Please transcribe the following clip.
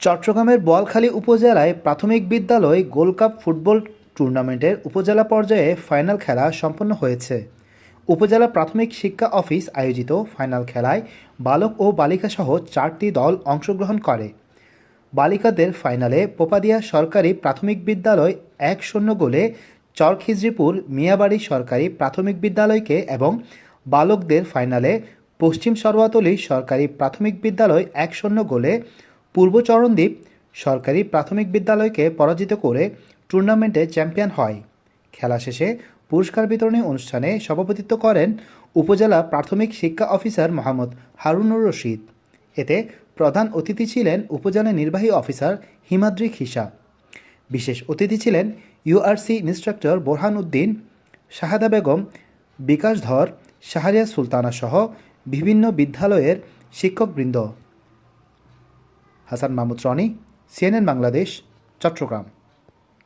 চট্টগ্রামের বোয়ালখালী উপজেলায় প্রাথমিক বিদ্যালয় গোল্ড কাপ ফুটবল টুর্নামেন্টের উপজেলা পর্যায়ে ফাইনাল খেলা সম্পন্ন হয়েছে। উপজেলা প্রাথমিক শিক্ষা অফিস আয়োজিত ফাইনাল খেলায় বালক ও বালিকাসহ চারটি দল অংশগ্রহণ করে। বালিকাদের ফাইনালে পোপাদিয়া সরকারি প্রাথমিক বিদ্যালয় এক শূন্য গোলে চরখিজরিপুর মিয়াবাড়ি সরকারি প্রাথমিক বিদ্যালয়কে এবং বালকদের ফাইনালে পশ্চিম সর্বাতলী সরকারি প্রাথমিক বিদ্যালয় এক শূন্য গোলে পূর্ব চরণদ্বীপ সরকারি প্রাথমিক বিদ্যালয়কে পরাজিত করে টুর্নামেন্টে চ্যাম্পিয়ন হয়। খেলা শেষে পুরস্কার বিতরণী অনুষ্ঠানে সভাপতিত্ব করেন উপজেলা প্রাথমিক শিক্ষা অফিসার মোহাম্মদ হারুনুর রশিদ। এতে প্রধান অতিথি ছিলেন উপজেলা নির্বাহী অফিসার হিমাদ্রি খিসা বিশেষ অতিথি ছিলেন ইউআরসি ইনস্ট্রাক্টর বোরহান উদ্দিন, শাহাদা বেগম, বিকাশ ধর শাহরিয়া সুলতানা সহ বিভিন্ন বিদ্যালয়ের শিক্ষকবৃন্দ। হাসান মাহমুদ রনি সিএনএন বাংলাদেশ চট্টগ্রাম।